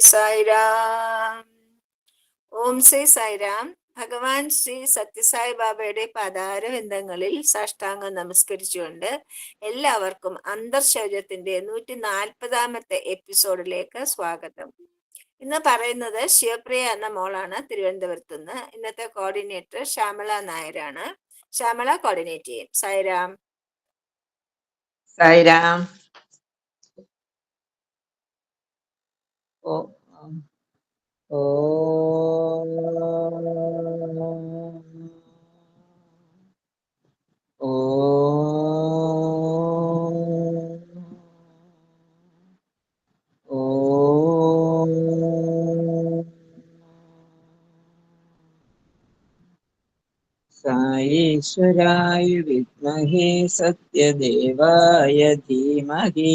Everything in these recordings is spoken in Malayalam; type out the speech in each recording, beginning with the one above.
സായിരാം ഓം ശ്രീ സായിരാം ഭഗവാൻ ശ്രീ സത്യസായി ബാബയുടെ പദാരവിന്ദങ്ങളിൽ സാഷ്ടാംഗം നമസ്കരിച്ചുകൊണ്ട് എല്ലാവർക്കും അന്തർശൗര്യത്തിന്റെ നൂറ്റി നാൽപ്പതാമത്തെ എപ്പിസോഡിലേക്ക് സ്വാഗതം. ഇന്ന് പറയുന്നത് ശിവപ്രിയ എന്ന മോളാണ് തിരുവനന്തപുരത്ത് നിന്ന്. ഇന്നത്തെ കോർഡിനേറ്റർ ശ്യാമള നായരാണ്. ശ്യാമള കോർഡിനേറ്റ് ചെയ്യും. സായിരാം സായിരാം ഓ ഉം. ഓ ഓ ഓ സായീശ്വരായ വിദ്മഹേ സത്യദേവായ ധീമഹി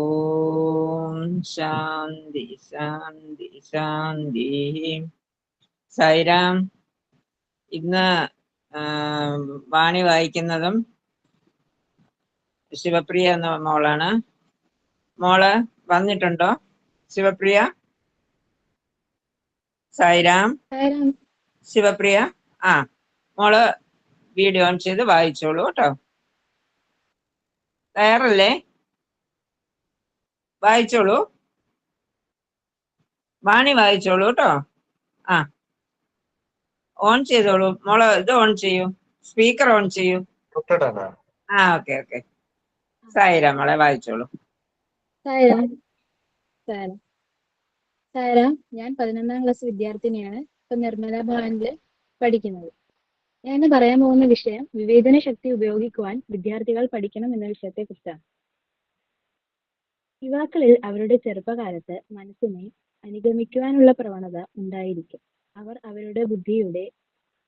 ശാന്തി ശാന്തി ശാന്തി സൈറാം ഇന്ന് വാണി വായിക്കുന്നതും ശിവപ്രിയ എന്ന മോളാണ്. മോൾ വന്നിട്ടുണ്ടോ? ശിവപ്രിയ? സൈറാം ശിവപ്രിയ? ആ മോൾ വീഡിയോ ഓൺ ചെയ്ത് വായിച്ചോളൂ കേട്ടോ. തയ്യാറല്ലേ വായിച്ചോളൂ. വാണി വായിച്ചോളൂ കേട്ടോ. ആ. ഓൺ ചെയ്തോളൂ. മോൾ ഇത് ഓൺ ചെയ്യൂ. സ്പീക്കർ ഓൺ ചെയ്യൂ. ആ ഓക്കെ ഓക്കെ. സായിര മോളെ വായിച്ചോളൂ. സായിരാം. സായിരാം. സായിരാം ഞാൻ പതിനൊന്നാം ക്ലാസ് വിദ്യാർത്ഥിനിയാണ്. ഇപ്പൊ നിർമ്മല ഭവനിൽ പഠിക്കുന്നത്. ഞാൻ ഇന്ന് പറയാൻ പോകുന്ന വിഷയം വിവേചന ശക്തി ഉപയോഗിക്കുവാൻ വിദ്യാർത്ഥികൾ പഠിക്കണം എന്ന വിഷയത്തെ കുറിച്ചാണ് യുവാക്കളിൽ അവരുടെ ചെറുപ്പകാലത്ത് മനസ്സിനെ അനുഗമിക്കുവാനുള്ള പ്രവണത ഉണ്ടായിരിക്കും. അവർ അവരുടെ ബുദ്ധിയുടെ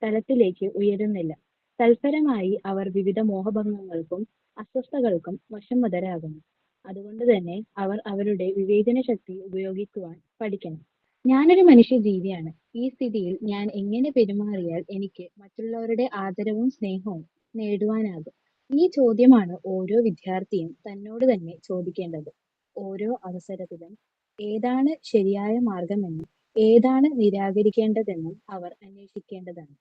തലത്തിലേക്ക് ഉയരുന്നില്ല. തൽഫലമായി അവർ വിവിധ മോഹഭംഗങ്ങൾക്കും അസ്വസ്ഥതകൾക്കും വശംവദരാകുന്നു അതുകൊണ്ട് തന്നെ അവർ അവരുടെ വിവേചന ശക്തി ഉപയോഗിക്കുവാൻ പഠിക്കണം. ഞാനൊരു മനുഷ്യ ജീവിയാണ് ഈ സ്ഥിതിയിൽ ഞാൻ എങ്ങനെ പെരുമാറിയാൽ എനിക്ക് മറ്റുള്ളവരുടെ ആദരവും സ്നേഹവും നേടുവാനാകും? ഈ ചോദ്യമാണ് ഓരോ വിദ്യാർത്ഥിയും തന്നോട് തന്നെ ചോദിക്കേണ്ടത്. ഓരോ അവസരത്തിലും ഏതാണ് ശരിയായ മാർഗമെന്നും ഏതാണ് നിരാകരിക്കേണ്ടതെന്നും അവർ അന്വേഷിക്കേണ്ടതാണ്.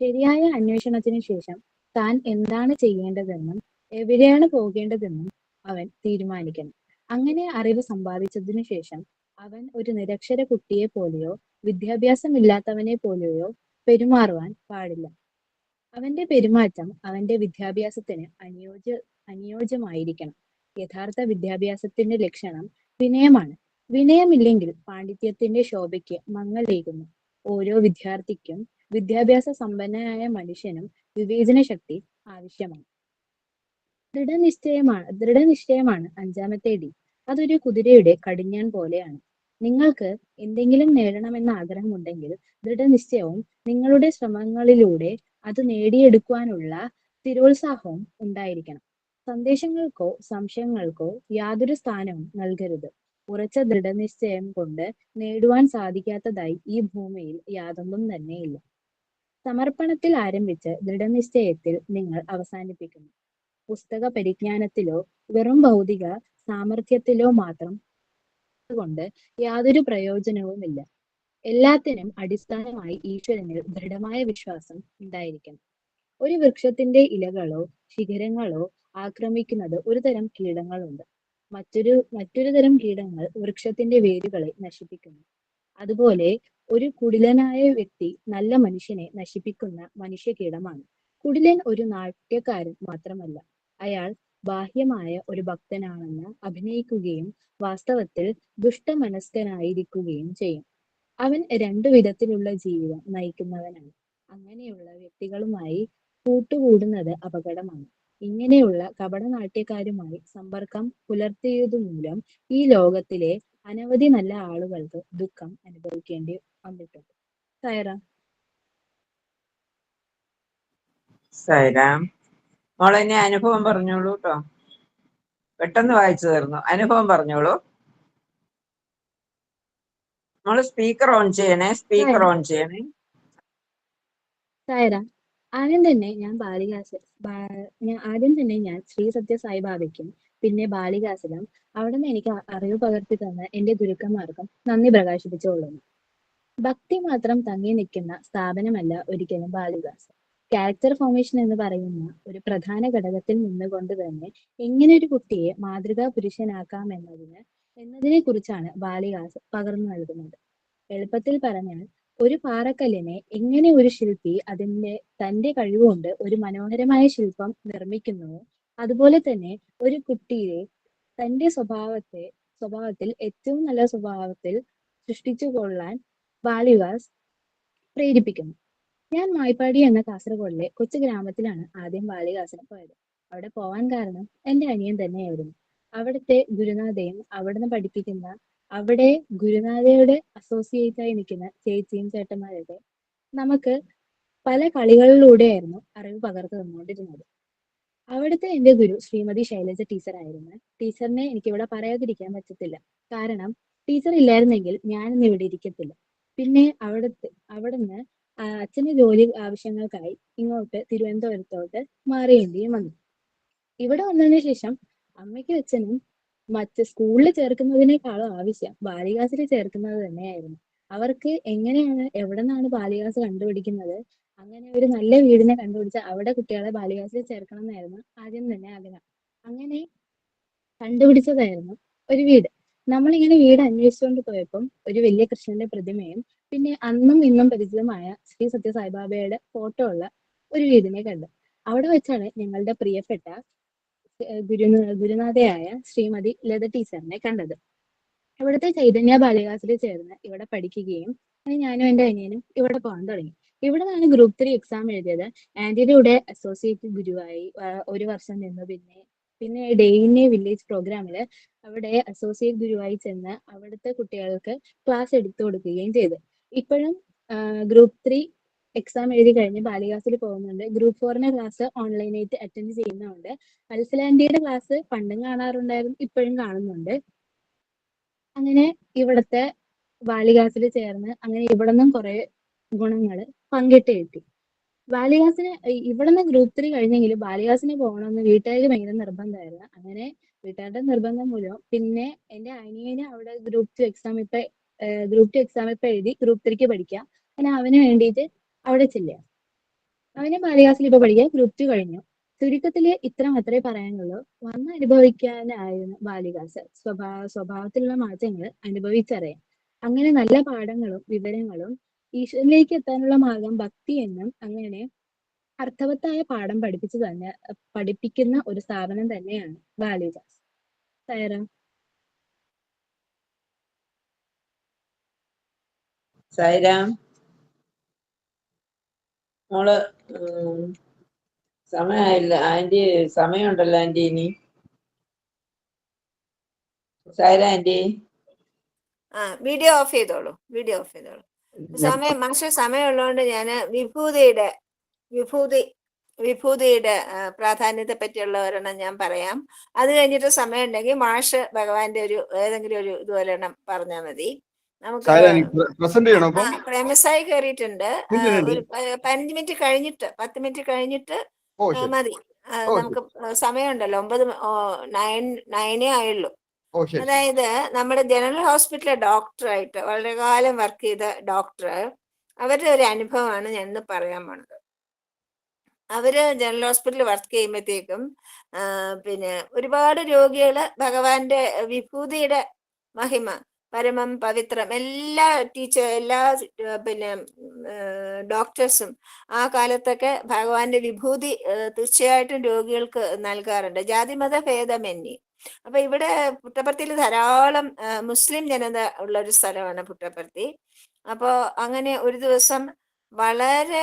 ശരിയായ അന്വേഷണത്തിന് ശേഷം താൻ എന്താണ് ചെയ്യേണ്ടതെന്നും എവിടെയാണ് പോകേണ്ടതെന്നും അവൻ തീരുമാനിക്കണം. അങ്ങനെ അറിവ് സമ്പാദിച്ചതിനു ശേഷം അവൻ ഒരു നിരക്ഷര കുട്ടിയെ പോലെയോ വിദ്യാഭ്യാസമില്ലാത്തവനെ പോലെയോ പെരുമാറുവാൻ പാടില്ല. അവന്റെ പെരുമാറ്റം അവന്റെ വിദ്യാഭ്യാസത്തിന് അനുയോജ്യ അനുയോജ്യമായിരിക്കണം. യഥാർത്ഥ വിദ്യാഭ്യാസത്തിന്റെ ലക്ഷണം വിനയമാണ്. വിനയമില്ലെങ്കിൽ പാണ്ഡിത്യത്തിന്റെ ശോഭയ്ക്ക് മങ്ങലേകുന്നു ഓരോ വിദ്യാർത്ഥിക്കും വിദ്യാഭ്യാസ സമ്പന്നനായ മനുഷ്യനും വിവേചന ശക്തി ആവശ്യമാണ്. ദൃഢനിശ്ചയമാണ് ദൃഢനിശ്ചയമാണ് അഞ്ചാമത്തെ ഡി. അതൊരു കുതിരയുടെ കടിഞ്ഞാൻ പോലെയാണ്. നിങ്ങൾക്ക് എന്തെങ്കിലും നേടണമെന്ന ആഗ്രഹമുണ്ടെങ്കിൽ ദൃഢനിശ്ചയവും നിങ്ങളുടെ ശ്രമങ്ങളിലൂടെ അത് നേടിയെടുക്കുവാനുള്ള സ്ഥിരോത്സാഹവും ഉണ്ടായിരിക്കണം. സന്ദേശങ്ങൾക്കോ സംശയങ്ങൾക്കോ യാതൊരു സ്ഥാനവും നൽകരുത്. ഉറച്ച ദൃഢനിശ്ചയം കൊണ്ട് നേടുവാൻ സാധിക്കാത്തതായി ഈ ഭൂമിയിൽ യാതൊന്നും തന്നെയില്ല. സമർപ്പണത്തിൽ ആരംഭിച്ച് ദൃഢനിശ്ചയത്തിൽ നിങ്ങൾ അവസാനിപ്പിക്കുന്നു. പുസ്തക പരിജ്ഞാനത്തിലോ വെറും ഭൗതിക സാമർഥ്യത്തിലോ മാത്രം കൊണ്ട് യാതൊരു പ്രയോജനവുമില്ല. എല്ലാത്തിനും അടിസ്ഥാനമായി ഈശ്വരനിൽ ദൃഢമായ വിശ്വാസം ഉണ്ടായിരിക്കണം. ഒരു വൃക്ഷത്തിന്റെ ഇലകളോ ശിഖരങ്ങളോ ആക്രമിക്കുന്നത് ഒരു തരം കീടങ്ങളുണ്ട്. മറ്റൊരു മറ്റൊരു തരം കീടങ്ങൾ വൃക്ഷത്തിന്റെ വേരുകളെ നശിപ്പിക്കുന്നു. അതുപോലെ ഒരു കുടിലനായ വ്യക്തി നല്ല മനുഷ്യനെ നശിപ്പിക്കുന്ന മനുഷ്യ കീടമാണ്. കുടിലൻ ഒരു നാട്യക്കാരൻ മാത്രമല്ല അയാൾ ബാഹ്യമായ ഒരു ഭക്തനാണെന്ന് അഭിനയിക്കുകയും വാസ്തവത്തിൽ ദുഷ്ടമനസ്കനായിരിക്കുകയും ചെയ്യും. അവൻ രണ്ടു വിധത്തിലുള്ള ജീവിതം നയിക്കുന്നവനാണ്. അങ്ങനെയുള്ള വ്യക്തികളുമായി കൂട്ടുകൂടുന്നത് അപകടമാണ്. ഇങ്ങനെയുള്ള കപടനാട്യക്കാരുമായി സമ്പർക്കം പുലർത്തിയതു മൂലം ഈ ലോകത്തിലെ അനവധി നല്ല ആളുകൾക്ക് ദുഃഖം അനുഭവിക്കേണ്ടി വന്നിട്ടുണ്ട്. സൈറ. സൈറാം മോളെ ഇനി അനുഭവം പറഞ്ഞോളൂ കേട്ടോ പെട്ടെന്ന് വായിച്ചു തീർന്നു. അനുഭവം പറഞ്ഞോളൂ. മോൾ സ്പീക്കർ ഓൺ ചെയ്യണേ സ്പീക്കർ ഓൺ ചെയ്യണേ. സൈറ. ആദ്യം തന്നെ ഞാൻ ബാലികാസ് ആദ്യം തന്നെ ഞാൻ ശ്രീ സത്യ സായിബാബയ്ക്കും പിന്നെ ബാലികാസിലും അവിടെ നിന്ന് എനിക്ക് അറിവ് പകർത്തി തന്ന എന്റെ ഗുരുക്കന്മാർക്കും നന്ദി പ്രകാശിപ്പിച്ചുകൊള്ളുന്നു. ഭക്തി മാത്രം തങ്ങി നിൽക്കുന്ന സ്ഥാപനമല്ല ഒരിക്കലും ബാലികാസ്. ക്യാരക്ടർ ഫോർമേഷൻ എന്ന് പറയുന്ന ഒരു പ്രധാന ഘടകത്തിൽ നിന്നുകൊണ്ട് തന്നെ എങ്ങനെ ഒരു കുട്ടിയെ മാതൃകാ പുരുഷനാക്കാം എന്നതിന് എന്നതിനെ കുറിച്ചാണ് ബാലികാസ് പകർന്നു നൽകുന്നത്. എളുപ്പത്തിൽ പറഞ്ഞാൽ ഒരു പാറക്കല്ലിനെ എങ്ങനെ ഒരു ശില്പി അതിന്റെ തന്റെ കഴിവുകൊണ്ട് ഒരു മനോഹരമായ ശില്പം നിർമ്മിക്കുന്നുവോ അതുപോലെ തന്നെ ഒരു കുട്ടിയെ തന്റെ സ്വഭാവത്തെ സ്വഭാവത്തിൽ ഏറ്റവും നല്ല സ്വഭാവത്തിൽ സൃഷ്ടിച്ചു കൊള്ളാൻ ബാലിവാസ് പ്രേരിപ്പിക്കുന്നു. ഞാൻ മായ്പാടി എന്ന കാസർഗോഡിലെ കൊച്ചു ഗ്രാമത്തിലാണ് ആദ്യം ബാലികാസിന് പോയത്. അവിടെ പോവാൻ കാരണം എന്റെ അനിയൻ തന്നെയായിരുന്നു. അവിടുത്തെ ഗുരുനാഥയും അവിടുന്ന് പഠിപ്പിക്കുന്ന അവിടെ ഗുരുനാഥയുടെ അസോസിയേറ്റ് ആയി നിൽക്കുന്ന ചേച്ചിയും ചേട്ടന്മാരൊക്കെ നമുക്ക് പല കളികളിലൂടെയായിരുന്നു അറിവ് പകർന്നു തന്നുകൊണ്ടിരുന്നത്. അവിടുത്തെ എന്റെ ഗുരു ശ്രീമതി ശൈലജ ടീച്ചർ ആയിരുന്നു. ടീച്ചറിനെ എനിക്ക് ഇവിടെ പറയാതിരിക്കാൻ പറ്റത്തില്ല. കാരണം ടീച്ചർ ഇല്ലായിരുന്നെങ്കിൽ ഞാൻ ഇന്ന് ഇവിടെ ഇരിക്കത്തില്ല. പിന്നെ അവിടുത്തെ അവിടുന്ന് അച്ഛന് ജോലി ആവശ്യങ്ങൾക്കായി ഇങ്ങോട്ട് തിരുവനന്തപുരത്തോട്ട് മാറേണ്ടിയും വന്നു. ഇവിടെ വന്നതിന് ശേഷം അമ്മയ്ക്കും അച്ഛനും മറ്റ് സ്കൂളിൽ ചേർക്കുന്നതിനേക്കാളും ആവശ്യം ബാലികാസിൽ ചേർക്കുന്നത് തന്നെയായിരുന്നു. അവർക്ക് എങ്ങനെയാണ് എവിടെ നിന്നാണ് ബാലികാസ് കണ്ടുപിടിക്കുന്നത്? അങ്ങനെ ഒരു നല്ല വീടിനെ കണ്ടുപിടിച്ച് അവിടെ കുട്ടികളെ ബാലികാസിൽ ചേർക്കണം എന്നായിരുന്നു ആദ്യം തന്നെ ആഗ്രഹം. അങ്ങനെ കണ്ടുപിടിച്ചതായിരുന്നു ഒരു വീട്. നമ്മളിങ്ങനെ വീട് അന്വേഷിച്ചുകൊണ്ട് പോയപ്പം ഒരു വലിയ കൃഷ്ണന്റെ പ്രതിമയും പിന്നെ അന്നും ഇന്നും പരിചിതമായ ശ്രീ സത്യ സായിബാബയുടെ ഫോട്ടോ ഉള്ള ഒരു വീടിനെ കണ്ടു. അവിടെ വെച്ചാണ് ഞങ്ങളുടെ പ്രിയപ്പെട്ട ഗുരു ഗുരുനാഥയായ ശ്രീമതി ലത ടീച്ചറിനെ കണ്ടത്. ഇവിടുത്തെ ചൈതന്യ ബാലികാസിൽ ചേർന്ന് ഇവിടെ പഠിക്കുകയും അങ്ങനെ ഞാനും എന്റെ അനിയനും ഇവിടെ പോകാൻ തുടങ്ങി. ഇവിടെ ഗ്രൂപ്പ് ത്രീ എക്സാം എഴുതിയത്. ആന്റിയുടെ അസോസിയേറ്റ് ഗുരുവായി ഒരു വർഷം നിന്നു. പിന്നെ പിന്നെ ഡെയിനെ വില്ലേജ് പ്രോഗ്രാമിൽ അവിടെ അസോസിയേറ്റ് ഗുരുവായി ചെന്ന് അവിടുത്തെ കുട്ടികൾക്ക് ക്ലാസ് എടുത്തു കൊടുക്കുകയും ചെയ്തു. ഇപ്പോഴും ഗ്രൂപ്പ് ത്രീ എക്സാം എഴുതി കഴിഞ്ഞ് ബാലികാസിൽ പോകുന്നുണ്ട്. ഗ്രൂപ്പ് ഫോറിന്റെ ക്ലാസ് ഓൺലൈനായിട്ട് അറ്റൻഡ് ചെയ്യുന്നുണ്ട്. അൽസലാൻഡിയുടെ ക്ലാസ് പണ്ടും കാണാറുണ്ടായിരുന്നു ഇപ്പോഴും കാണുന്നുണ്ട്. അങ്ങനെ ഇവിടുത്തെ ബാലികാസിൽ ചേർന്ന് അങ്ങനെ ഇവിടെ നിന്നും കുറെ ഗുണങ്ങൾ പങ്കിട്ട് കിട്ടി. ബാലികാസിന് ഇവിടെ നിന്ന് ഗ്രൂപ്പ് ത്രീ കഴിഞ്ഞെങ്കിലും ബാലികാസിന് പോകണമെന്ന് വീട്ടുകാർക്ക് ഭയങ്കര നിർബന്ധമായിരുന്നു. അങ്ങനെ വീട്ടുകാരുടെ നിർബന്ധം മൂലം പിന്നെ എന്റെ അനിയന് അവിടെ ഗ്രൂപ്പ് ടു എക്സാം ഇപ്പൊ ഗ്രൂപ്പ് ടു എക്സാം ഇപ്പൊ എഴുതി ഗ്രൂപ്പ് ത്രീക്ക് പഠിക്കാം. അങ്ങനെ അവന് വേണ്ടിയിട്ട് അവിടെ ചെല്ലുക. അവന് ബാലികാസിൽ ഇപ്പൊ പഠിക്കുക ഗ്രൂപ്പ് ടു കഴിഞ്ഞു. ചുരുക്കത്തിൽ ഇത്ര മാത്രമേ പറയാനുള്ളൂ. വന്ന് അനുഭവിക്കാനായിരുന്നു ബാലികാസ്. സ്വഭാവ സ്വഭാവത്തിലുള്ള മാറ്റങ്ങൾ അനുഭവിച്ചറിയാം. അങ്ങനെ നല്ല പാഠങ്ങളും വിവരങ്ങളും ഈശ്വരനിലേക്ക് എത്താനുള്ള മാർഗം ഭക്തി എന്നും അങ്ങനെ അർത്ഥവത്തായ പാഠം പഠിപ്പിച്ചു തന്നെ പഠിപ്പിക്കുന്ന ഒരു സ്ഥാപനം തന്നെയാണ് ബാലികാസ്. സൈറ സൈറാം മോൾ സമയമായില്ല ആന്റി സമയമുണ്ടല്ലോ ആന്റി ഇനി. സൈറ ആന്റി ആ വീഡിയോ ഓഫ് ചെയ്തോളൂ. വീഡിയോ ഓഫ് ചെയ്തോളൂ. സമയം മാഷ സമയമുള്ളതുകൊണ്ട് ഞാൻ വിഭൂതിയുടെ വിഭൂതി വിഭൂതിയുടെ പ്രാധാന്യത്തെ പറ്റിയുള്ള ഒരെണ്ണം ഞാൻ പറയാം. അത് കഴിഞ്ഞിട്ട് സമയം ഉണ്ടെങ്കിൽ മാഷ് ഭഗവാന്റെ ഒരു ഏതെങ്കിലും ഒരു ഇതുപോലെ എണ്ണം പറഞ്ഞാൽ മതി. നമുക്ക് പ്രസന്റ് ചെയ്യണം പ്രേമസായി കയറിയിട്ടുണ്ട് പതിനഞ്ച് മിനിറ്റ് കഴിഞ്ഞിട്ട് പത്ത് മിനിറ്റ് കഴിഞ്ഞിട്ട് മതി. നമുക്ക് സമയമുണ്ടല്ലോ. ഒമ്പത് നയൻ നയനേ ആയുള്ളൂ. അതായത് നമ്മുടെ ജനറൽ ഹോസ്പിറ്റലിലെ ഡോക്ടറായിട്ട് വളരെ കാലം വർക്ക് ചെയ്ത ഡോക്ടർ അവരുടെ ഒരു അനുഭവമാണ് ഞാൻ ഇന്ന് പറയാൻ പോണത്. അവർ ജനറൽ ഹോസ്പിറ്റലിൽ വർക്ക് ചെയ്യുമ്പോഴത്തേക്കും പിന്നെ ഒരുപാട് രോഗികൾ ഭഗവാന്റെ വിഭൂതിയുടെ മഹിമ പരമം പവിത്രം എല്ലാ ടീച്ചർ എല്ലാ പിന്നെ ഡോക്ടേഴ്സും ആ കാലത്തൊക്കെ ഭഗവാന്റെ വിഭൂതി തീർച്ചയായിട്ടും രോഗികൾക്ക് നൽകാറുണ്ട്. ജാതിമത ഭേദമന്യേ. അപ്പൊ ഇവിടെ പുട്ടപ്പർത്തിയിൽ ധാരാളം മുസ്ലിം ജനത ഉള്ള ഒരു സ്ഥലമാണ് പുട്ടപ്പർത്തി. അപ്പോൾ അങ്ങനെ ഒരു ദിവസം വളരെ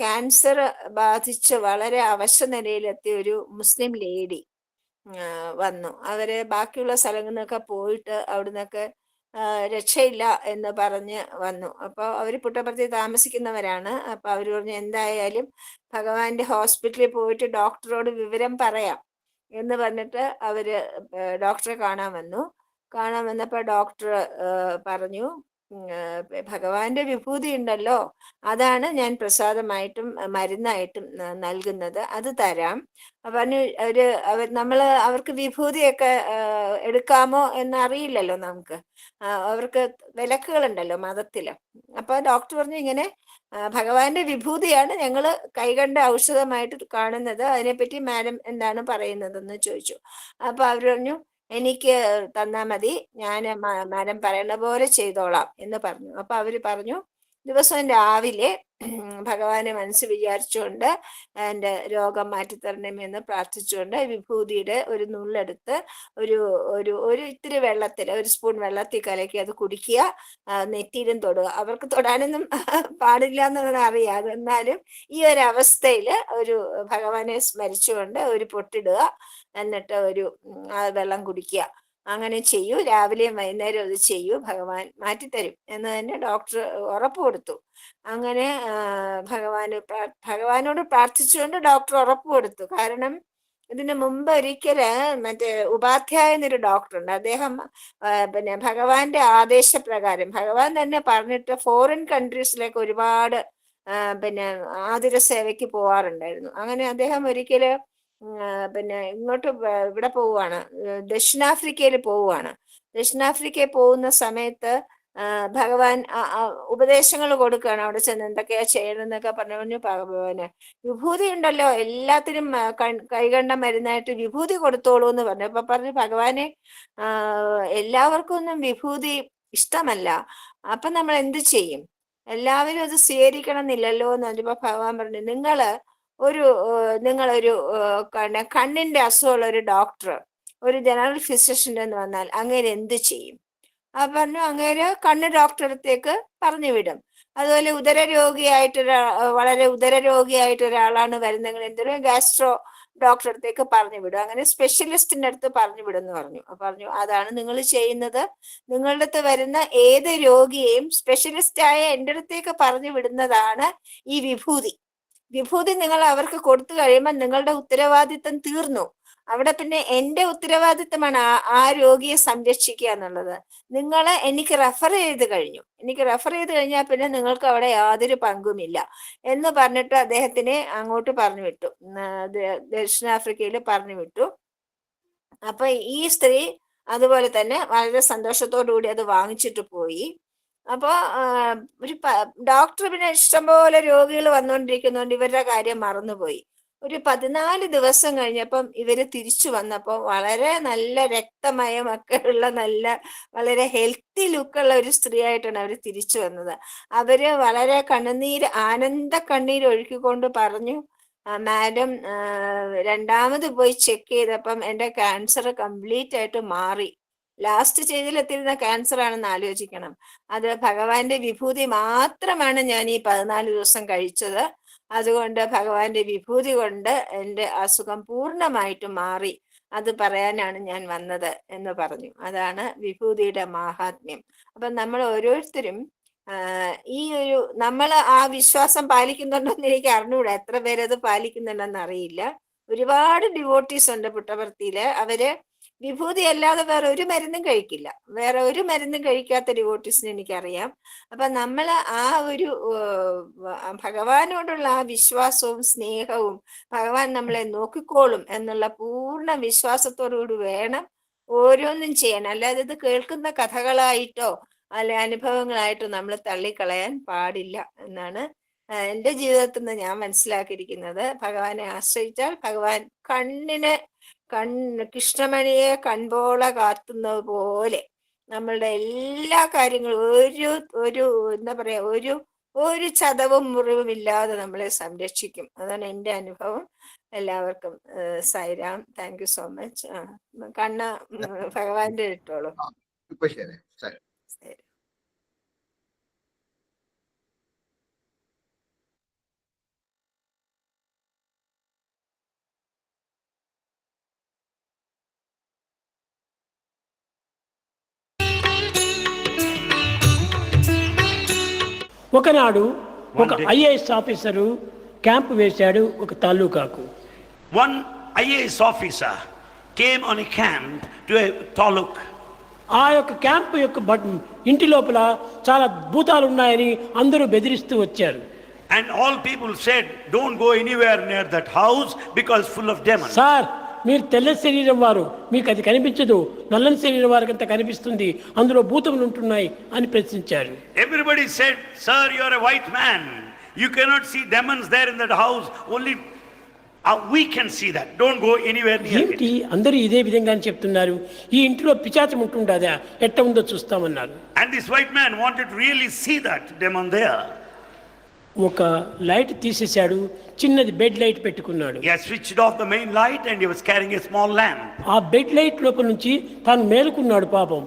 ക്യാൻസർ ബാധിച്ച് വളരെ അവശ നിലയിലെത്തിയ ഒരു മുസ്ലിം ലേഡി വന്നു. അവർ ബാക്കിയുള്ള സ്ഥലങ്ങളിൽ നിന്നൊക്കെ പോയിട്ട് അവിടുന്നൊക്കെ രക്ഷയില്ല എന്ന് പറഞ്ഞ് വന്നു. അപ്പോൾ അവർ പുട്ടപ്പുറത്ത് താമസിക്കുന്നവരാണ്. അപ്പോൾ അവർ പറഞ്ഞു എന്തായാലും ഭഗവാന്റെ ഹോസ്പിറ്റലിൽ പോയിട്ട് ഡോക്ടറോട് വിവരം പറയാം എന്ന് പറഞ്ഞിട്ട് അവർ ഡോക്ടറെ കാണാൻ വന്നു. കാണാൻ വന്നപ്പോൾ ഡോക്ടർ പറഞ്ഞു ഭഗവാന്റെ വിഭൂതി ഉണ്ടല്ലോ അതാണ് ഞാൻ പ്രസാദമായിട്ടും മരുന്നായിട്ടും നൽകുന്നത്. അത് തരാം. പറഞ്ഞു അവർ അവർ നമ്മൾ അവർക്ക് വിഭൂതിയൊക്കെ എടുക്കാമോ എന്ന് അറിയില്ലല്ലോ നമുക്ക് അവർക്ക് വിലക്കുകളുണ്ടല്ലോ മതത്തിൽ. അപ്പൊ ഡോക്ടർ പറഞ്ഞു ഇങ്ങനെ ഭഗവാന്റെ വിഭൂതിയാണ് ഞങ്ങൾ കൈകണ്ട ഔഷധമായിട്ട് കാണുന്നത്. അതിനെപ്പറ്റി മാഡം എന്താണ് പറയുന്നതെന്ന് ചോദിച്ചു. അപ്പൊ അവർ പറഞ്ഞു എനിക്ക് തന്നാ മതി. ഞാൻ മാഡം പറയുന്ന പോലെ ചെയ്തോളാം എന്ന് പറഞ്ഞു. അപ്പൊ അവർ പറഞ്ഞു ദിവസം രാവിലെ ഭഗവാനെ മനസ്സ് വിചാരിച്ചുകൊണ്ട് എന്റെ രോഗം മാറ്റിത്തരണമെന്ന് പ്രാർത്ഥിച്ചുകൊണ്ട് വിഭൂതിയുടെ ഒരു നുള്ളെടുത്ത് ഒരു ഒരു ഒരു ഇത്തിരി വെള്ളത്തിൽ ഒരു സ്പൂൺ വെള്ളത്തിൽ കലക്കി അത് കുടിക്കുക നെറ്റിയിലും തൊടുക. അവർക്ക് തൊടാനൊന്നും പാടില്ല എന്നുള്ളത് അറിയാതെ എന്നാലും ഈ ഒരു അവസ്ഥയിൽ ഒരു ഭഗവാനെ സ്മരിച്ചുകൊണ്ട് ഒരു പൊട്ടിടുക. എന്നിട്ട് ഒരു വെള്ളം കുടിക്കുക. അങ്ങനെ ചെയ്യൂ. രാവിലെയും വൈകുന്നേരം അത് ചെയ്യൂ. ഭഗവാൻ മാറ്റിത്തരും എന്ന് തന്നെ ഡോക്ടർ ഉറപ്പ് കൊടുത്തു. അങ്ങനെ ഭഗവാന് ഭഗവാനോട് പ്രാർത്ഥിച്ചുകൊണ്ട് ഡോക്ടർ ഉറപ്പ് കൊടുത്തു. കാരണം ഇതിനു മുമ്പ് ഒരിക്കൽ മറ്റേ ഉപാധ്യായ എന്നൊരു ഡോക്ടറുണ്ട്. അദ്ദേഹം പിന്നെ ഭഗവാന്റെ ആദേശപ്രകാരം ഭഗവാൻ തന്നെ പറഞ്ഞിട്ട് ഫോറിൻ കൺട്രീസിലേക്ക് ഒരുപാട് പിന്നെ ആതുര സേവയ്ക്ക് പോവാറുണ്ടായിരുന്നു. അങ്ങനെ അദ്ദേഹം ഒരിക്കൽ പിന്നെ ഇങ്ങോട്ട് ഇവിടെ പോവുകയാണ് ദക്ഷിണാഫ്രിക്കയിൽ പോവുകയാണ് ദക്ഷിണാഫ്രിക്കയിൽ പോകുന്ന സമയത്ത് ഭഗവാൻ ഉപദേശങ്ങൾ കൊടുക്കുകയാണ്. അവിടെ ചെന്ന് എന്തൊക്കെയാ ചെയ്യണമെന്നൊക്കെ പറഞ്ഞു ഭഗവാന് വിഭൂതി ഉണ്ടല്ലോ എല്ലാത്തിനും കൈകണ്ട മരുന്നായിട്ട് വിഭൂതി കൊടുത്തോളൂ എന്ന് പറഞ്ഞു. അപ്പൊ പറഞ്ഞു ഭഗവാനെ എല്ലാവർക്കും ഒന്നും വിഭൂതി ഇഷ്ടമല്ല. അപ്പൊ നമ്മൾ എന്ത് ചെയ്യും? എല്ലാവരും അത് സ്വീകരിക്കണം എന്നില്ലല്ലോ എന്ന് പറഞ്ഞപ്പോ ഭഗവാൻ പറഞ്ഞു നിങ്ങൾ ഒരു നിങ്ങളൊരു കണ്ണിന്റെ അസുഖമുള്ള ഒരു ഡോക്ടർ ഒരു ജനറൽ ഫിസിഷ്യൻ എന്ന് വന്നാൽ അങ്ങനെ എന്ത് ചെയ്യും? ആ പറഞ്ഞു അങ്ങേര് കണ്ണ് ഡോക്ടറത്തേക്ക് പറഞ്ഞു വിടും. അതുപോലെ ഉദര രോഗിയായിട്ടൊരാ വളരെ ഉദര രോഗിയായിട്ട് വരുന്നെങ്കിൽ എന്തെങ്കിലും ഗാസ്ട്രോ ഡോക്ടറെ അടുത്തേക്ക് പറഞ്ഞു വിടും. അങ്ങനെ സ്പെഷ്യലിസ്റ്റിന്റെ അടുത്ത് പറഞ്ഞു വിടും എന്ന് പറഞ്ഞു പറഞ്ഞു അതാണ് നിങ്ങൾ ചെയ്യുന്നത്. നിങ്ങളുടെ അടുത്ത് വരുന്ന ഏത് രോഗിയെയും സ്പെഷ്യലിസ്റ്റായ എന്റെ അടുത്തേക്ക് പറഞ്ഞു വിടുന്നതാണ് ഈ വിഭൂതി. വിഭൂതി നിങ്ങൾ അവർക്ക് കൊടുത്തു കഴിയുമ്പോൾ നിങ്ങളുടെ ഉത്തരവാദിത്തം തീർന്നു. അവിടെ പിന്നെ എന്റെ ഉത്തരവാദിത്തമാണ് ആ രോഗിയെ സംരക്ഷിക്കുക എന്നുള്ളത്. നിങ്ങൾ എനിക്ക് റെഫർ ചെയ്ത് കഴിഞ്ഞു. എനിക്ക് റെഫർ ചെയ്ത് കഴിഞ്ഞാൽ പിന്നെ നിങ്ങൾക്ക് അവിടെ യാതൊരു പങ്കുമില്ല എന്ന് പറഞ്ഞിട്ട് അദ്ദേഹത്തിനെ അങ്ങോട്ട് പറഞ്ഞു വിട്ടു ദക്ഷിണാഫ്രിക്കയിൽ പറഞ്ഞു വിട്ടു അപ്പൊ ഈ സ്ത്രീ അതുപോലെ തന്നെ വളരെ സന്തോഷത്തോടു കൂടി അത് വാങ്ങിച്ചിട്ട് പോയി. അപ്പൊ ഒരു ഡോക്ടർ പിന്നെ ഇഷ്ടംപോലെ രോഗികൾ വന്നുകൊണ്ടിരിക്കുന്നതുകൊണ്ട് ഇവരുടെ കാര്യം മറന്നുപോയി. ഒരു പതിനാല് ദിവസം കഴിഞ്ഞപ്പം ഇവർ തിരിച്ചു വന്നപ്പോൾ വളരെ നല്ല രക്തമയമൊക്കെ ഉള്ള നല്ല വളരെ ഹെൽത്തി ലുക്കുള്ള ഒരു സ്ത്രീ ആയിട്ടാണ് അവർ തിരിച്ചു വന്നത്. അവർ വളരെ കണ്ണുനീര് ആനന്ദ കണ്ണീര് ഒഴുക്കിക്കൊണ്ട് പറഞ്ഞു മാഡം രണ്ടാമത് പോയി ചെക്ക് ചെയ്തപ്പം എന്റെ ക്യാൻസർ കംപ്ലീറ്റ് ആയിട്ട് മാറി. ലാസ്റ്റ് സ്റ്റേജിൽ എത്തിയിരുന്ന ക്യാൻസർ ആണെന്ന് ആലോചിക്കണം. അത് ഭഗവാന്റെ വിഭൂതി മാത്രമാണ് ഞാൻ ഈ പതിനാല് ദിവസം കഴിച്ചത്. അതുകൊണ്ട് ഭഗവാന്റെ വിഭൂതി കൊണ്ട് എന്റെ അസുഖം പൂർണമായിട്ടും മാറി. അത് പറയാനാണ് ഞാൻ വന്നത് എന്ന് പറഞ്ഞു. അതാണ് വിഭൂതിയുടെ മാഹാത്മ്യം. അപ്പൊ നമ്മൾ ഓരോരുത്തരും ഈ ഒരു നമ്മൾ ആ വിശ്വാസം പാലിക്കുന്നുണ്ടോ എന്ന് എനിക്ക് അറിഞ്ഞുകൂടാ എത്ര പേരത് പാലിക്കുന്നുണ്ടെന്ന് അറിയില്ല. ഒരുപാട് ഡിവോട്ടീസ് ഉണ്ട് പുട്ടപർത്തിയിൽ അവർ വിഭൂതി അല്ലാതെ വേറെ ഒരു മരുന്നും കഴിക്കില്ല. വേറെ ഒരു മരുന്നും കഴിക്കാത്ത ഡിവോട്ടീസിനെ എനിക്കറിയാം. അപ്പൊ നമ്മൾ ആ ഒരു ഭഗവാനോടുള്ള ആ വിശ്വാസവും സ്നേഹവും ഭഗവാൻ നമ്മളെ നോക്കിക്കോളും എന്നുള്ള പൂർണ വിശ്വാസത്തോടുകൂടി വേണം ഓരോന്നും ചെയ്യാൻ. അല്ലാതെ ഇത് കേൾക്കുന്ന കഥകളായിട്ടോ അല്ലെ അനുഭവങ്ങളായിട്ടോ നമ്മൾ തള്ളിക്കളയാൻ പാടില്ല എന്നാണ് എന്റെ ജീവിതത്തിൽ നിന്ന് ഞാൻ മനസ്സിലാക്കിയിരിക്കുന്നത്. ഭഗവാനെ ആശ്രയിച്ചാൽ ഭഗവാൻ കണ്ണിന് കൺ കൃഷ്ണമണിയെ കൺപോള കാത്തുന്നത് പോലെ നമ്മളുടെ എല്ലാ കാര്യങ്ങളും ഒരു ഒരു എന്താ പറയാ ഒരു ഒരു ചതവും മുറിവും ഇല്ലാതെ നമ്മളെ സംരക്ഷിക്കും. അതാണ് എന്റെ അനുഭവം. എല്ലാവർക്കും Sairam. Thank you so much. Kanna ഭഗവാന്റെ ഇട്ടോളൂ ఒకనాడు ఒక ఐఏఎస్ ఆఫీసరు క్యాంప్ వేశాడు ఒక తాలూకాకు. One IAS officer came on camp to taluk ఆ యొక్క క్యాంప్ యొక్క ఇంటి లోపల చాలా భూతాలు ఉన్నాయని అందరూ బెదిరిస్తూ వచ్చారు. And all people said don't go anywhere near that house because full of demon sir మీరు తెల్ల శరీరం వారు. మీకు అది కనిపించదు. నల్లని శరీరం వారికి అంత కనిపిస్తుంది. అందులో భూతములు ఉంటున్నాయి అని ప్రశ్నించారు. Everybody said sir you are a white man you cannot see demons there in that house only we can see that don't go anywhere ఏంటి? అందరూ ఇదే విధంగా చెప్తున్నారు. ఈ ఇంటిలో పిచాచం ఉంటుండదా? ఎట్ట ఉందో చూస్తామన్నారు. And this white man wanted really see that demon there ఒక లైట్ తీసేశాడు చిన్నది బెడ్ లైట్ పెట్టుకున్నాడు. He switched off the main light and he was carrying a small lamp ఆ బెడ్ లైట్ లోపల నుంచి తను మేలుకున్నాడు పాపం.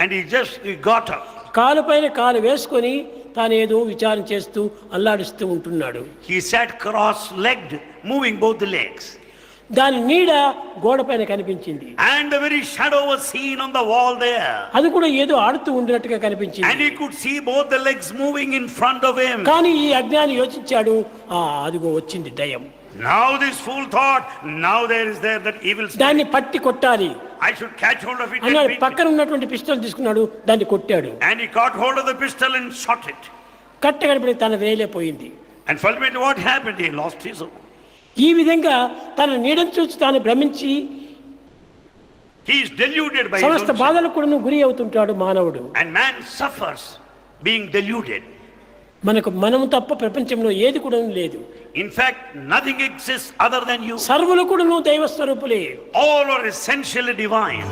And he just he got up కాలు పైన కాలు వేసుకొని తాను ఏదో విచారం చేస్తూ అల్లాడిస్తూ ఉంటున్నాడు. He sat cross legged moving both the legs దాని నీడ గోడ పైన కనిపించింది. And very shadow was seen on the wall there అది కూడా ఏదో ఆడుతూ ఉండినట్టుగా కనిపించింది. And he could see both the legs moving in front of him కానీ ఈ అజ్ఞాని యోచించాడు ఆ అదిగో వచ్చింది దయ్యం. Now this full thought now there is there that evil దాన్ని పట్టి కొట్టాలి. I should catch hold of it అన్నాడు పక్కన ఉన్నటువంటి పిస్టల్ తీసుకున్నాడు దాన్ని కొట్టాడు. And he caught hold of the pistol and shot it కట్టగడిపోయి తన వేలే పోయింది. And ultimate what happened he lost his ఈ విధంగా తన నీడను చూసి తాను భ్రమించి He is deluded by his own సమస్త sin. బాధలకు కూడా గురి అవుతుంటాడు మానవుడు And man suffers being deluded. మనకు మనము తప్ప ప్రపంచంలో ఏది కూడా లేదు In fact, nothing exists other than you. సర్వులు కూడా దైవ స్వరూపులే All are essentially divine.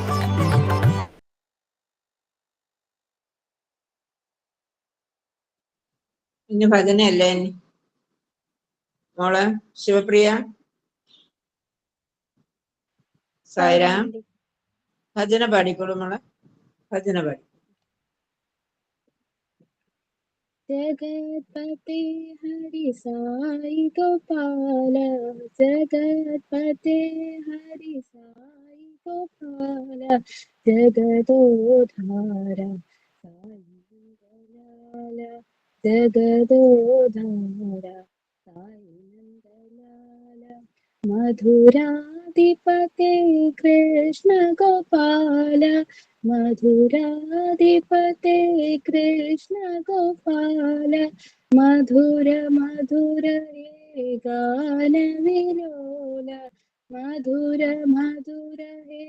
ഇനി ഭജനയല്ലേ ഇനി മോളെ ശിവപ്രിയ സായിരാം ഭജന പാടിക്കോളൂ മോളെ ഭജന പാടി जगत्पते हरि साई गोपाल जगत्पते हरि साई गोपाल जगदोधार साई नंदलाल जगदोधार മധുരാധിപതി കൃഷ്ണ ഗോപാല മധുരാധിപതി കൃഷ്ണ ഗോപാല മധുര മധുര ഗാനവിലോല മധുര മധുര ഹേ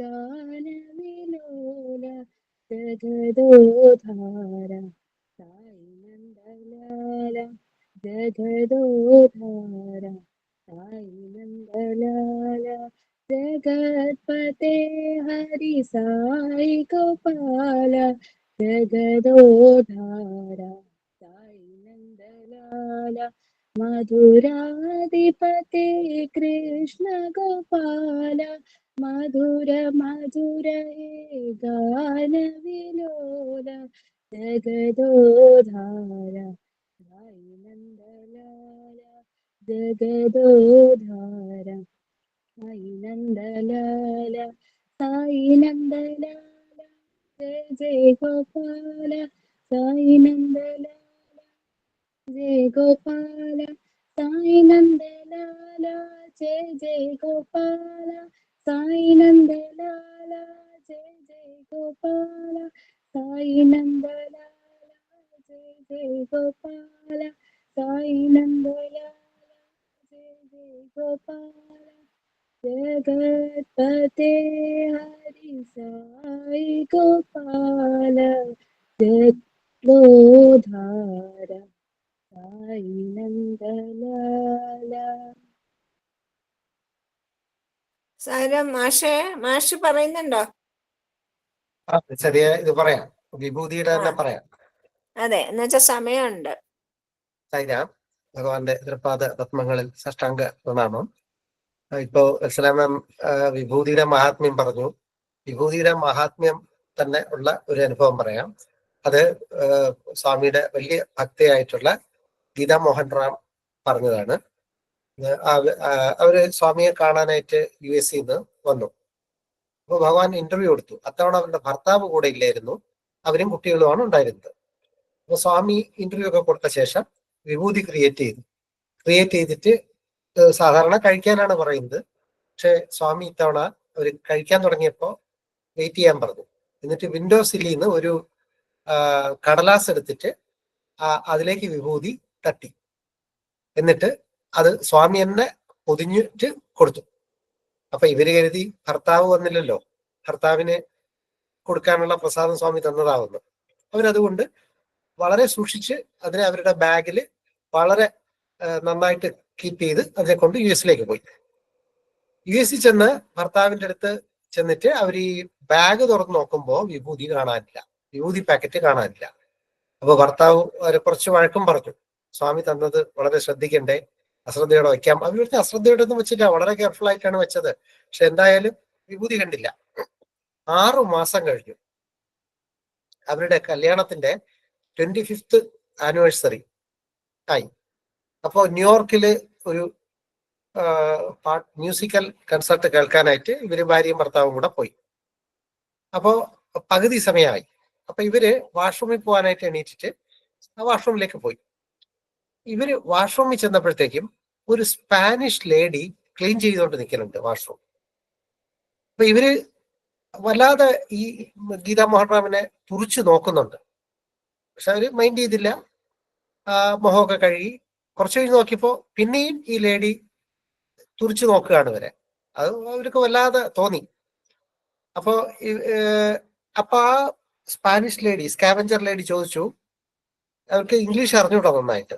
ഗാനവിലോല ജഗദോധാര സായി നന്ദലാല ജഗദോധാര. साईनन्दलाला जगत्पते हरि साई गोपाल जगदोधारा साईनन्दलाला मधुराधिपते कृष्ण गोपाल, मधुर मधुर हे गानविलोल जगदोधारा साईनन्दलाला ജഗദോധാര സായിനന്ദലാല സായിനന്ദലാല ജയ ജയ ഗോപാല സായിനന്ദലാല ജയ ഗോപാല സായിനന്ദലാല ജയ ജയ ഗോപാല സായിനന്ദലാല ജയ ജയ ഗോപാല സായിനന്ദലാല ജയ ജയ ഗോപാല സായിനന്ദലാല गोपाल साई नंदलाल जय जय गोपाल साई नंदलाल जय जय गोपाल जगत्पते हरि साई गोपाल जगदोधार साई नंदलाल സാരം മാഷേ മാഷ് പറയുന്നുണ്ടോ ആ, ചെറിയ ഇത് പറയാം വിഭൂതിയുടെ തന്നെ ആ. പറയാം അതെ എന്നുവെച്ചാ സമയമുണ്ട് സൈരാം ഭഗവാന്റെ തൃപ്പാദ പത്മങ്ങളിൽ സഷ്ടാംഗ പ്രണാമം. ഇപ്പോ ഇസ്ലാമം വിഭൂതിയുടെ മഹാത്മ്യം പറഞ്ഞു. വിഭൂതിയുടെ മഹാത്മ്യം തന്നെ ഉള്ള ഒരു അനുഭവം പറയാം. അത് സ്വാമിയുടെ വലിയ ഭക്തയായിട്ടുള്ള ഗീതാ മോഹൻ റാം പറഞ്ഞതാണ്. അവർ സ്വാമിയെ കാണാനായിട്ട് യു എസ് നിന്ന് വന്നു. അപ്പൊ ഭഗവാൻ ഇന്റർവ്യൂ കൊടുത്തു. അത്തവണ അവരുടെ ഭർത്താവ് കൂടെ ഇല്ലായിരുന്നു. അവരും കുട്ടികളുമാണ് ഉണ്ടായിരുന്നത്. അപ്പൊ സ്വാമി ഇന്റർവ്യൂ ഒക്കെ കൊടുത്ത ശേഷം വിഭൂതി ക്രിയേറ്റ് ചെയ്തു. ക്രിയേറ്റ് ചെയ്തിട്ട് സാധാരണ കഴിക്കാനാണ് പറയുന്നത്. പക്ഷെ സ്വാമി ഇത്തവണ അവർ കഴിക്കാൻ തുടങ്ങിയപ്പോൾ വെയിറ്റ് ചെയ്യാൻ പറഞ്ഞു. എന്നിട്ട് വിൻഡോ സില്ലിൽ നിന്ന് ഒരു കടലാസ് എടുത്തിട്ട് അതിലേക്ക് വിഭൂതി തട്ടി. എന്നിട്ട് അത് സ്വാമി തന്നെ പൊതിഞ്ഞിട്ട് കൊടുത്തു. അപ്പൊ ഇവർ കരുതി ഭർത്താവ് വന്നില്ലല്ലോ. ഭർത്താവിന് കൊടുക്കാനുള്ള പ്രസാദം സ്വാമി തന്നതാവുന്നു. അവരതുകൊണ്ട് വളരെ സൂക്ഷിച്ച് അതിനെ അവരുടെ ബാഗിൽ വളരെ നന്നായിട്ട് കീപ്പ് ചെയ്ത് അതിനെ കൊണ്ട് യു എസിലേക്ക് പോയി. യു എസിൽ ചെന്ന് ഭർത്താവിന്റെ അടുത്ത് ചെന്നിട്ട് അവർ ഈ ബാഗ് തുറന്ന് നോക്കുമ്പോൾ വിഭൂതി കാണാനില്ല. വിഭൂതി പാക്കറ്റ് കാണാനില്ല. അപ്പൊ ഭർത്താവ് അവരെ കുറച്ച് വഴക്കം പറഞ്ഞു. സ്വാമി തന്നത് വളരെ ശ്രദ്ധിക്കണ്ടേ? അശ്രദ്ധയോടെ വെക്കാം ഇവിടുത്തെ അശ്രദ്ധയോടെ ഒന്നും വെച്ചില്ല. വളരെ കെയർഫുൾ ആയിട്ടാണ് വെച്ചത്. പക്ഷെ എന്തായാലും വിഭൂതി കണ്ടില്ല. ആറു മാസം കഴിഞ്ഞു. അവരുടെ കല്യാണത്തിന്റെ ട്വന്റി ഫിഫ്ത്ത് ആനിവേഴ്സറി ആയി അപ്പോൾ ന്യൂയോർക്കിൽ ഒരു പാട്ട് മ്യൂസിക്കൽ കൺസേർട്ട് കേൾക്കാനായിട്ട് ഇവർ ഭാര്യയും ഭർത്താവും കൂടെ പോയി. അപ്പോൾ പകുതി സമയമായി. അപ്പൊ ഇവർ വാഷ്റൂമിൽ പോകാനായിട്ട് എണീറ്റിട്ട് ആ വാഷ്റൂമിലേക്ക് പോയി. ഇവർ വാഷ്റൂമിൽ ചെന്നപ്പോഴത്തേക്കും ഒരു സ്പാനിഷ് ലേഡി ക്ലീൻ ചെയ്തുകൊണ്ട് നിൽക്കുന്നുണ്ട് വാഷ്റൂം. അപ്പൊ ഇവർ വല്ലാതെ ഈ ഗീതാ മോഹൻറാമിനെ തുറച്ചു നോക്കുന്നുണ്ട്. പക്ഷെ അവർ മൈൻഡ് ചെയ്തില്ല. മുഖമൊക്കെ കഴുകി കുറച്ച് കഴിഞ്ഞ് നോക്കിയപ്പോ പിന്നെയും ഈ ലേഡി തുറിച്ചു നോക്കുകയാണ് ഇവരെ. അത് അവർക്ക് വല്ലാതെ തോന്നി. അപ്പോ അപ്പൊ ആ സ്പാനിഷ് ലേഡി സ്കാവഞ്ചർ ലേഡി ചോദിച്ചു അവർക്ക് ഇംഗ്ലീഷ് അറിഞ്ഞൂടാ നന്നായിട്ട്?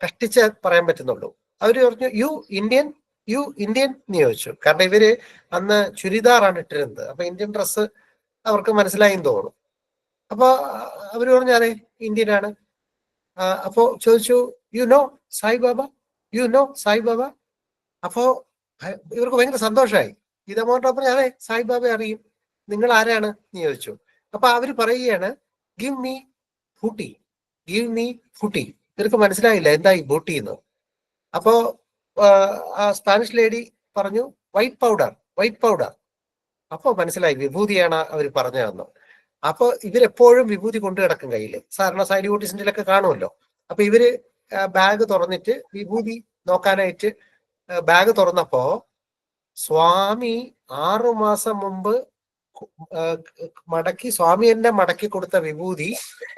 കഷ്ടിച്ച് പറയാൻ പറ്റുന്നുള്ളൂ. അവർ പറഞ്ഞു യു ഇന്ത്യൻ യു ഇന്ത്യൻ എന്ന് ചോദിച്ചു. കാരണം ഇവർ അന്ന് ചുരിദാറാണ് ഇട്ടിരുന്നത്. അപ്പൊ ഇന്ത്യൻ ഡ്രസ്സ് അവർക്ക് മനസ്സിലായി തോന്നും അപ്പൊ അവർ പറഞ്ഞു അതെ ഇന്ത്യൻ ആണ് ആ, അപ്പോ ചോദിച്ചു you know Saibaba you know Saibaba അപ്പോ ഇവർക്ക് ഭയങ്കര സന്തോഷമായി ഗീതമോഹൻ പറഞ്ഞു അതെ സായിബാബ അറിയും. നിങ്ങൾ ആരാണ്? എന്ന് ചോദിച്ചു. അപ്പൊ അവർ പറയുകയാണ് ഗിവ് മീ ഫുട്ടി ഗിവ് മീ ഫുട്ടി ഇവർക്ക് മനസ്സിലായില്ല എന്താ ഈ ബൂട്ടി എന്ന്. അപ്പോ ആ, സ്പാനിഷ് ലേഡി പറഞ്ഞു വൈറ്റ് പൗഡർ വൈറ്റ് പൗഡർ അപ്പോ മനസ്സിലായി വിഭൂതിയാണ് അവർ പറഞ്ഞതെന്ന്. അപ്പൊ ഇവരെപ്പോഴും വിഭൂതി കൊണ്ടു കിടക്കും കയ്യിൽ സാധാരണ സൈഡ് ബ്യൂട്ടീസിന്റെ കാണുമല്ലോ. അപ്പൊ ഇവർ ബാഗ് തുറന്നിട്ട് വിഭൂതി നോക്കാനായിട്ട് ബാഗ് തുറന്നപ്പോ സ്വാമി ആറു മാസം മുമ്പ് മടക്കി സ്വാമി തന്നെ മടക്കി കൊടുത്ത വിഭൂതി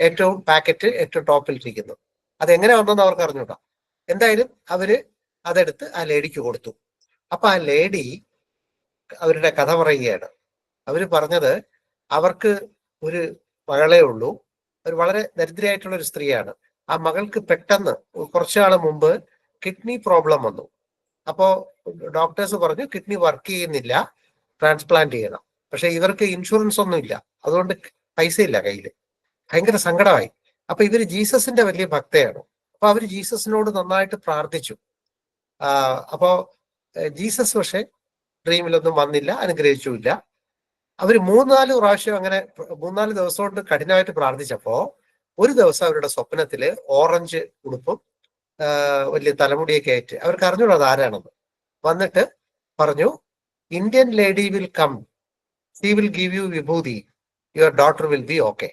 ഏറ്റവും പാക്കറ്റ് ഏറ്റവും ടോപ്പിൽ ഇരിക്കുന്നു. അത് എങ്ങനെ വന്നെന്ന് അവർക്ക് അറിഞ്ഞൂടാ. എന്തായാലും അവർ അതെടുത്ത് ആ ലേഡിക്ക് കൊടുത്തു. അപ്പൊ ആ ലേഡി അവരുടെ കഥ പറയുകയാണ്. അവർ പറഞ്ഞത് അവർക്ക് ഒരു മകളേ ഉള്ളൂ. ഒരു വളരെ ദരിദ്രയായിട്ടുള്ള ഒരു സ്ത്രീയാണ്. ആ മകൾക്ക് പെട്ടെന്ന് കുറച്ചു നാൾ മുമ്പ് കിഡ്നി പ്രോബ്ലം വന്നു. അപ്പോ ഡോക്ടേഴ്സ് പറഞ്ഞു കിഡ്നി വർക്ക് ചെയ്യുന്നില്ല ട്രാൻസ്പ്ലാന്റ് ചെയ്യണം. പക്ഷെ ഇവർക്ക് ഇൻഷുറൻസ് ഒന്നും ഇല്ല. അതുകൊണ്ട് പൈസ ഇല്ല കയ്യിൽ ഭയങ്കര സങ്കടമായി. അപ്പൊ ഇവർ ജീസസിന്റെ വലിയ ഭക്തയാണ്. അപ്പൊ അവർ ജീസസിനോട് നന്നായിട്ട് പ്രാർത്ഥിച്ചു. അപ്പോ ജീസസ് പക്ഷെ ഡ്രീമിലൊന്നും വന്നില്ല അനുഗ്രഹിച്ചുമില്ല. അവർ മൂന്നാൽ പ്രാവശ്യം അങ്ങനെ മൂന്നാൽ ദിവസം കൊണ്ട് കഠിനമായിട്ട് പ്രാർത്ഥിച്ചപ്പോ ഒരു ദിവസം അവരുടെ സ്വപ്നത്തിൽ ഓറഞ്ച് ഉടുപ്പും വലിയ തലമുടിയൊക്കെ ആയിട്ട് അവർക്ക് അറിഞ്ഞൂടാ അത് ആരാണെന്ന്. വന്നിട്ട് പറഞ്ഞു Indian lady will come she will give you vibhuti your daughter will be okay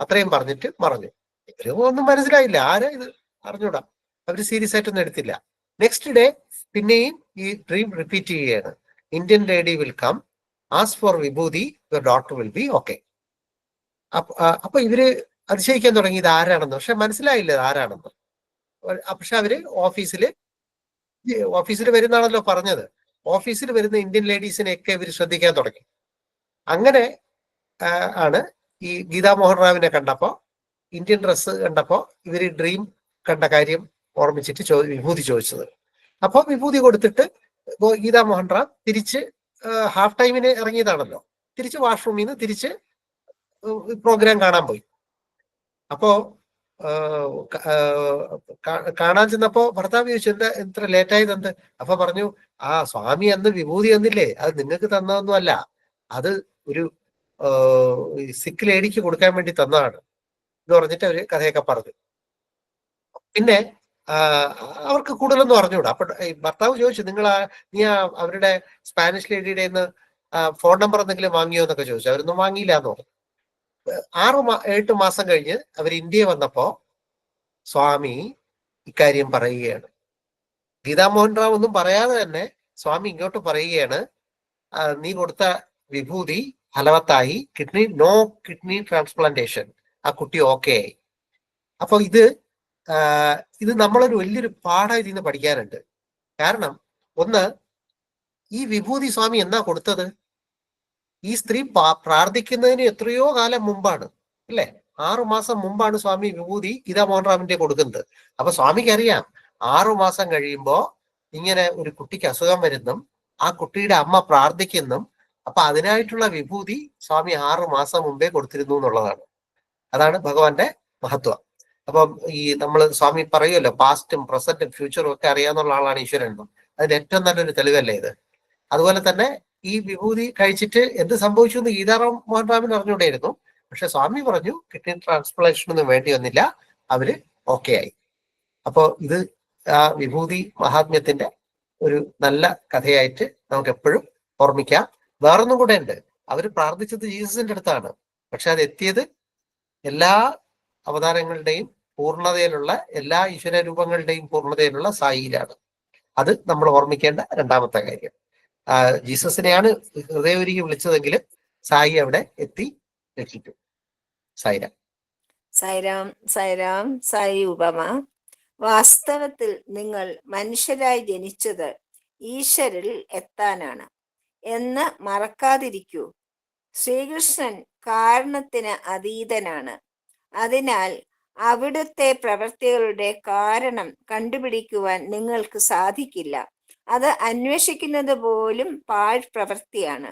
അത്രയും പറഞ്ഞിട്ട് പറഞ്ഞു ഇവർ ഒന്നും മനസ്സിലായില്ല. ആരാ ഇത്? അറിഞ്ഞൂടാ. അവർ സീരിയസ് ആയിട്ടൊന്നും എടുത്തില്ല. നെക്സ്റ്റ് ഡേ പിന്നെയും ഈ ഡ്രീം റിപ്പീറ്റ് ചെയ്യുകയാണ്. Indian lady will come ask for vibhuti your daughter will be okay അപ്പൊ ഇവർ അതിശയിക്കാൻ തുടങ്ങി ഇത് ആരാണെന്ന്? പക്ഷെ മനസ്സിലായില്ല ഇത് ആരാണെന്ന്. പക്ഷെ അവർ ഓഫീസിൽ ഓഫീസിൽ വരുന്നാണല്ലോ പറഞ്ഞത്. ഓഫീസിൽ വരുന്ന ഇന്ത്യൻ ലേഡീസിനെയൊക്കെ ഇവർ ശ്രദ്ധിക്കാൻ തുടങ്ങി. അങ്ങനെ ആണ് ഈ ഗീതാ മോഹൻ റാവിനെ കണ്ടപ്പോ ഇന്ത്യൻ ഡ്രസ്സ് കണ്ടപ്പോ ഇവർ ഡ്രീം കണ്ട കാര്യം ഓർമ്മിച്ചിട്ട് ചോ വിഭൂതി ചോദിച്ചത്. അപ്പോൾ വിഭൂതി കൊടുത്തിട്ട് ഗീതാ മോഹൻ റാം തിരിച്ച് ഹാഫ് ടൈമിന് ഇറങ്ങിയതാണല്ലോ. തിരിച്ച് വാഷ്റൂമിൽ നിന്ന് തിരിച്ച് പ്രോഗ്രാം കാണാൻ പോയി. അപ്പോ കാണാൻ ചെന്നപ്പോ ഭർത്താവ് ചോദിച്ചു എന്താ ഇത്ര ലേറ്റ് ആയത് എന്ത്? അപ്പൊ പറഞ്ഞു ആ സ്വാമി അന്ന് വിഭൂതി തന്നില്ലേ? അത് നിങ്ങൾക്ക് തന്നതൊന്നും അല്ല അത് ഒരു സിക്ക് ലേഡിക്ക് കൊടുക്കാൻ വേണ്ടി തന്നതാണ്. എന്ന് പറഞ്ഞിട്ട് അവർ കഥയൊക്കെ പറഞ്ഞു. പിന്നെ അവർക്ക് കൂടുതലൊന്നും അറിഞ്ഞുകൂടാ അപ്പൊ ഭർത്താവ് ചോദിച്ചു നിങ്ങൾ നീ അവരുടെ സ്പാനിഷ് ലേഡിയുടെ ഫോൺ നമ്പർ എന്തെങ്കിലും വാങ്ങിയോ എന്നൊക്കെ ചോദിച്ചു. അവരൊന്നും വാങ്ങിയില്ല എന്ന് പറഞ്ഞു. ആറ് എട്ട് മാസം കഴിഞ്ഞ് അവർ ഇന്ത്യ വന്നപ്പോ സ്വാമി ഇക്കാര്യം പറയുകയാണ്. ഗീതാമോഹൻ റാവ് ഒന്നും പറയാതെ തന്നെ സ്വാമി ഇങ്ങോട്ട് പറയുകയാണ് നീ കൊടുത്ത വിഭൂതി ഫലവത്തായി കിഡ്നി നോ കിഡ്നി ട്രാൻസ്പ്ലാന്റേഷൻ. ആ കുട്ടി ഓക്കെ ആയി. അപ്പൊ ഇത് ഇത് നമ്മളൊരു വലിയൊരു പാഠം ഇതിൽ നിന്ന് പഠിക്കാനുണ്ട്. കാരണം ഒന്ന് ഈ വിഭൂതി സ്വാമി എന്നാ കൊടുത്തത്? ഈ സ്ത്രീ പ്രാർത്ഥിക്കുന്നതിന് എത്രയോ കാലം മുമ്പാണ്. അല്ലേ? ആറു മാസം മുമ്പാണ് സ്വാമി വിഭൂതി ഗീതാ മോഹൻറാമിന്റെ കൊടുക്കുന്നത്. അപ്പൊ സ്വാമിക്ക് അറിയാം ആറു മാസം കഴിയുമ്പോ ഇങ്ങനെ ഒരു കുട്ടിക്ക് അസുഖം വരുന്നും ആ കുട്ടിയുടെ അമ്മ പ്രാർത്ഥിക്കുന്നും അപ്പൊ അതിനായിട്ടുള്ള വിഭൂതി സ്വാമി ആറു മാസം മുമ്പേ കൊടുത്തിരുന്നു എന്നുള്ളതാണ്. അതാണ് ഭഗവാന്റെ മഹത്വം. അപ്പം ഈ നമ്മൾ സ്വാമി പറയുമല്ലോ പാസ്റ്റും പ്രസന്റും ഫ്യൂച്ചറും ഒക്കെ അറിയാന്നുള്ള ആളാണ് ഈശ്വരൻ. എന്നും അതിന് ഏറ്റവും നല്ലൊരു തെളിവല്ലേ ഇത്? അതുപോലെ തന്നെ ഈ വിഭൂതി കഴിച്ചിട്ട് എന്ത് സംഭവിച്ചു എന്ന് ഗീതാറാം മോഹൻ ബാബിന് അറിഞ്ഞുകൊണ്ടേയിരുന്നു പക്ഷെ സ്വാമി പറഞ്ഞു കിഡ്നി ട്രാൻസ്പ്ലാന്റേഷനൊന്നും വേണ്ടി വന്നില്ല. അവർ ഓക്കെ ആയി. അപ്പോ ഇത് ആ വിഭൂതി മഹാത്മ്യത്തിന്റെ ഒരു നല്ല കഥയായിട്ട് നമുക്ക് എപ്പോഴും ഓർമ്മിക്കാം. വേറൊന്നും കൂടെ ഉണ്ട്. അവർ പ്രാർത്ഥിച്ചത് ജീസസിന്റെ അടുത്താണ്. പക്ഷെ അത് എത്തിയത് എല്ലാ അവതാരങ്ങളുടെയും പൂർണതയിലുള്ള എല്ലാ ഈശ്വര രൂപങ്ങളുടെയും പൂർണതയിലുള്ള സായിയിലാണ് അത് നമ്മൾ ഓർമ്മിക്കേണ്ട രണ്ടാമത്തെ കാര്യം. ജീസസിനെയാണ് ഹൃദയപുരിക്ക് വിളിച്ചതെങ്കിലും സായി അവിടെ എത്തി രക്ഷിച്ചു. സായിരാം. സായിരാം സായിരാം സായി ഉപമ. വാസ്തവത്തിൽ നിങ്ങൾ മനുഷ്യരായി ജനിച്ചത് ഈശ്വരിൽ എത്താനാണ്. എന്ന് മറക്കാതിരിക്കൂ. ശ്രീകൃഷ്ണൻ കാരണത്തിന് അതീതനാണ്. അതിനാൽ അവിടുത്തെ പ്രവൃത്തികളുടെ കാരണം കണ്ടുപിടിക്കുവാൻ നിങ്ങൾക്ക് സാധിക്കില്ല. അത് അന്വേഷിക്കുന്നത് പോലും പാഴ് പ്രവൃത്തിയാണ്.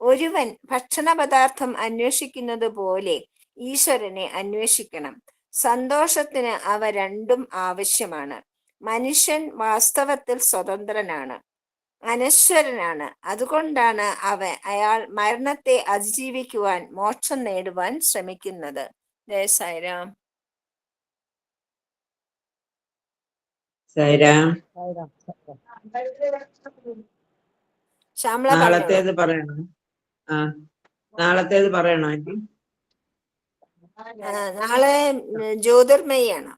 ഒരുവൻ ഭക്ഷണപദാർത്ഥം അന്വേഷിക്കുന്നത് പോലെ ഈശ്വരനെ അന്വേഷിക്കണം. സന്തോഷത്തിന് അവ രണ്ടും ആവശ്യമാണ്. മനുഷ്യൻ വാസ്തവത്തിൽ സ്വതന്ത്രനാണ്. അനശ്വരനാണ്. അതുകൊണ്ടാണ് അവ അയാൾ മരണത്തെ അതിജീവിക്കുവാൻ മോക്ഷം നേടുവാൻ ശ്രമിക്കുന്നത്. ജയ സായിരാം Zaira. ശ്യാമള. നാളത്തേത് പറയണോ ആ നാളത്തേത് പറയണോ എനിക്ക് ആ, നാളെ ജ്യോതിർമയാണ്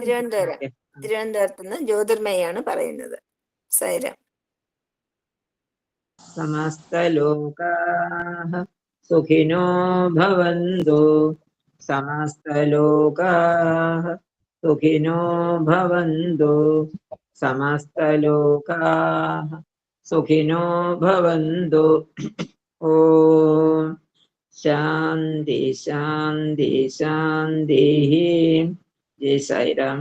തിരുവനന്തപുരം. തിരുവനന്തപുരത്ത് നിന്ന് ജ്യോതിർമയാണ് പറയുന്നത് സൈരം സമസ്തലോകാः സുഖിനോ ഭവന്തു സമസ്തലോകാः സുഖിനോ ഭവന്തു സമസ്തലോകാः സുഖിനോ ഭവന്തു ഓം ശാന്തി ശാന്തി ശാന്തി ജയ് സായിരാം